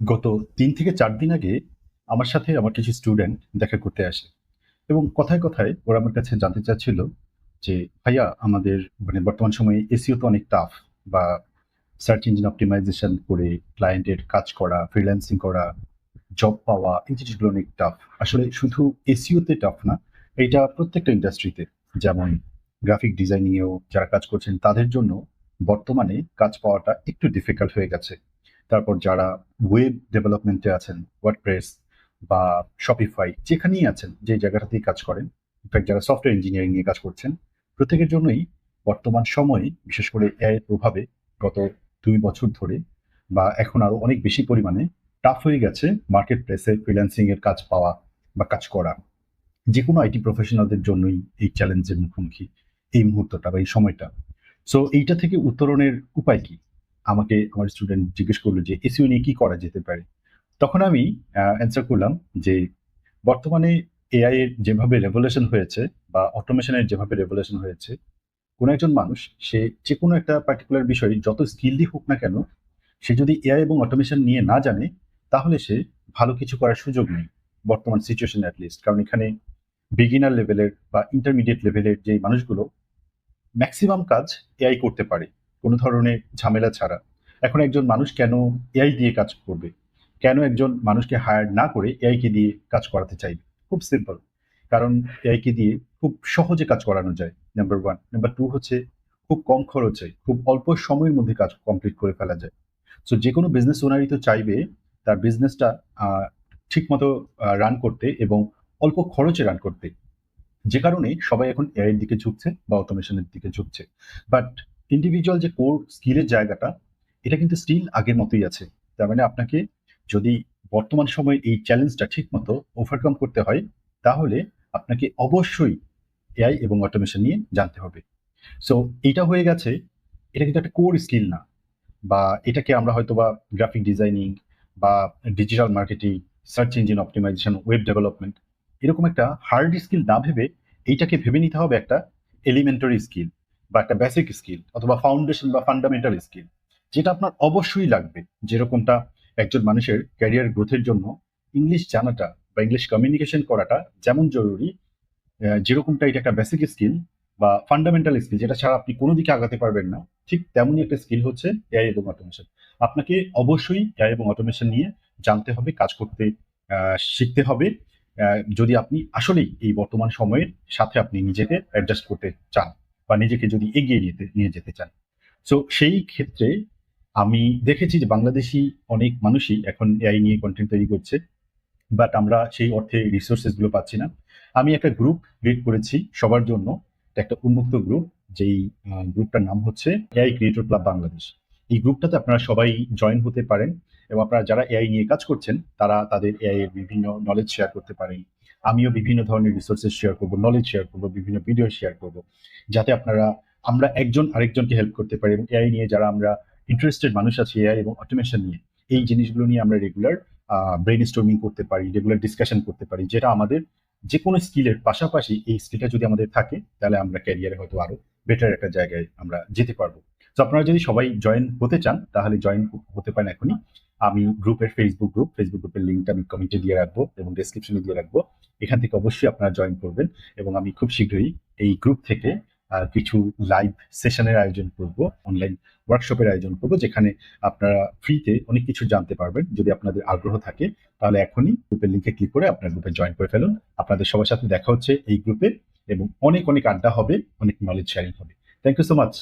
গত তিন থেকে চার দিন আগে আমার সাথে আমার কিছু স্টুডেন্ট দেখা করতে আসে। এবং কথায় কথায় ওরা আমার কাছে জানতে চাচ্ছিল যে, ভাইয়া, আমাদের মানে বর্তমান সময়ে এসিও তো অনেক টাফ বা সার্চ ইঞ্জিন অপটিমাইজেশন করে ক্লায়েন্টের কাজ করা ফ্রিল্যান্সিং করা জব পাওয়া, এই জিনিসগুলো অনেক টাফ আসলে শুধু এসিওতে টাফ না, এইটা প্রত্যেকটা ইন্ডাস্ট্রিতে যেমন গ্রাফিক ডিজাইনিংয়েও যারা কাজ করছেন, তাদের জন্য বর্তমানে কাজ পাওয়াটা একটু ডিফিকাল্ট হয়ে গেছে। তারপর যারা ওয়েব ডেভেলপমেন্টে আছেন ওয়ার্ডপ্রেস বা শপিফাই যেখানেই আছেন, যে জায়গাটাতেই কাজ করেন ইনফ্যাক্ট যারা সফটওয়্যার ইঞ্জিনিয়ারিং নিয়ে কাজ করছেন, প্রত্যেকের জন্যই বর্তমান সময়ে, বিশেষ করে এআই প্রভাবে গত দুই বছর ধরে বা এখন আরও অনেক বেশি পরিমাণে টাফ হয়ে গেছে মার্কেট প্লেসে ফ্রিল্যান্সিংয়ের কাজ পাওয়া বা কাজ করা। যে কোনো আইটি প্রফেশনালদের জন্যই এই চ্যালেঞ্জের মুখোমুখি এই মুহূর্তটা বা এই সময়টা। সো এইটা থেকে উত্তরণের উপায় কি? আমাকে আমার স্টুডেন্ট জিজ্ঞেস করল যে এসিও নিয়ে কি করা যেতে পারে? তখন আমি অ্যান্সার করলাম যে, বর্তমানে এআই এর যেভাবে রেভলিউশন হয়েছে বা অটোমেশনের যেভাবে রেভলিউশন হয়েছে, কোনো একজন মানুষ, সে যে কোনো একটা পার্টিকুলার বিষয়ে, যত স্কিলই হোক না কেন, সে যদি এআই এবং অটোমেশন নিয়ে না জানে, তাহলে সে ভালো কিছু করার সুযোগ নেই, বর্তমান সিচুয়েশন অ্যাটলিস্ট কারণ এখানে বিগিনার লেভেলের বা ইন্টারমিডিয়েট লেভেলের যে মানুষগুলো ম্যাক্সিমাম কাজ এআই করতে পারে। কোনো ধরনের ঝামেলা ছাড়া। এখন একজন মানুষ কেন এআই দিয়ে কাজ করবে? কেন একজন মানুষকে হায়ার না করে এআইকে দিয়ে কাজ করাতে চাইবে? খুব সিম্পল কারণ এআইকে দিয়ে খুব সহজে কাজ করানো যায় নাম্বার ওয়ান নাম্বার টু হচ্ছে খুব কম খরচে, খুব অল্প সময়ের মধ্যে কাজ কমপ্লিট করে ফেলা যায়। সো যে কোনো বিজনেস ওনারই তো চাইবে তার বিজনেসটা ঠিক মতো রান করতে এবং অল্প খরচে রান করতে। যে কারণে সবাই এখন এআই এর দিকে ঝুঁকছে বা অটোমেশনের দিকে ঝুঁকছে। বাট ইন্ডিভিজুয়াল যে কোর স্কিলের জায়গাটা, এটা কিন্তু স্টিল আগের মতোই আছে। তার মানে আপনাকে যদি বর্তমান সময়ে এই চ্যালেঞ্জটা ঠিক মতো ওভারকাম করতে হয়, তাহলে আপনাকে অবশ্যই এআই এবং অটোমেশন নিয়ে জানতে হবে। সো এটা হয়ে গেছে, এটা কিন্তু একটা কোর স্কিল না। বা এটাকে আমরা হয়তো বা গ্রাফিক ডিজাইনিং বা digital marketing search engine optimisation web development এরকম একটা হার্ড স্কিল না ভেবে এইটাকে ভেবে নিতে হবে একটা এলিমেন্টারি স্কিল বা একটা বেসিক স্কিল অথবা ফাউন্ডেশন বা ফান্ডামেন্টাল স্কিল যেটা আপনার অবশ্যই লাগবে। যেরকমটা একজন মানুষের ক্যারিয়ার গ্রোথের জন্য ইংলিশ জানাটা বা ইংলিশ কমিউনিকেশন করাটা যেমন জরুরি যেরকমটা এটা একটা বেসিক স্কিল বা ফান্ডামেন্টাল স্কিল যেটা ছাড়া আপনি কোনো দিকে আগাতে পারবেন না, ঠিক তেমনই একটা স্কিল হচ্ছে এআই এবং অটোমেশন আপনাকে অবশ্যই এআই এবং অটোমেশন নিয়ে জানতে হবে, কাজ করতে শিখতে হবে যদি আপনি আসলেই এই বর্তমান সময়ের সাথে আপনি নিজেকে অ্যাডজাস্ট করতে চান। বা নিজেকে যদি এগিয়ে নিতে নিয়ে যেতে চান। সো সেই ক্ষেত্রে আমি দেখেছি যে বাংলাদেশি অনেক মানুষই এখন এআই নিয়ে কন্টেন্ট তৈরি করছে বাট আমরা সেই অর্থে রিসোর্সেসগুলো পাচ্ছি না। আমি একটা গ্রুপ ক্রিয়েট করেছি সবার জন্য একটা উন্মুক্ত গ্রুপ যেই গ্রুপটার নাম হচ্ছে এআই ক্রিয়েটর ক্লাব বাংলাদেশ এই গ্রুপটাতে আপনারা সবাই জয়েন হতে পারেন এবং আপনারা যারা এআই নিয়ে কাজ করছেন, তারা তাদের এআই এর বিভিন্ন নলেজ শেয়ার করতে পারেন। আমিও বিভিন্ন ধরনের রিসোর্সেস শেয়ার করব নলেজ শেয়ার করব, বিভিন্ন ভিডিও শেয়ার করব, যাতে আপনারা, আমরা একজন আরেকজনকে হেল্প করতে পারি এবং এআই নিয়ে যারা আমরা ইন্টারেস্টেড মানুষ আছে এআই এবং অটোমেশন নিয়ে, এই জিনিসগুলো নিয়ে আমরা রেগুলার ব্রেন স্টর্মিং করতে পারি রেগুলার ডিসকাশন করতে পারি, যেটা আমাদের যে কোনো স্কিলের পাশাপাশি এই স্কিলটা যদি আমাদের থাকে, তাহলে আমরা ক্যারিয়ারে হয়তো আরও বেটার একটা জায়গায় আমরা যেতে পারব। তো আপনারা যদি সবাই জয়েন হতে চান, তাহলে জয়েন হতে পারেন এখনই। আমি গ্রুপের ফেসবুক গ্রুপ ফেসবুক গ্রুপের লিঙ্কটা আমি কমেন্টে দিয়ে রাখব এবং ডিসক্রিপশনে দিয়ে রাখব। এখান থেকে অবশ্যই আপনারা জয়েন করবেন এবং আমি খুব শীঘ্রই এই গ্রুপ থেকে কিছু লাইভ সেশনের আয়োজন করব অনলাইন ওয়ার্কশপের আয়োজন করব, যেখানে আপনারা ফ্রিতে অনেক কিছু জানতে পারবেন। যদি আপনাদের আগ্রহ থাকে, তাহলে এখনই গ্রুপের লিঙ্কে ক্লিক করে আপনার গ্রুপে জয়েন করে ফেলুন। আপনাদের সবার সাথে দেখা হচ্ছে এই গ্রুপে এবং অনেক অনেক আড্ডা হবে, অনেক নলেজ শেয়ারিং হবে। Thank you so much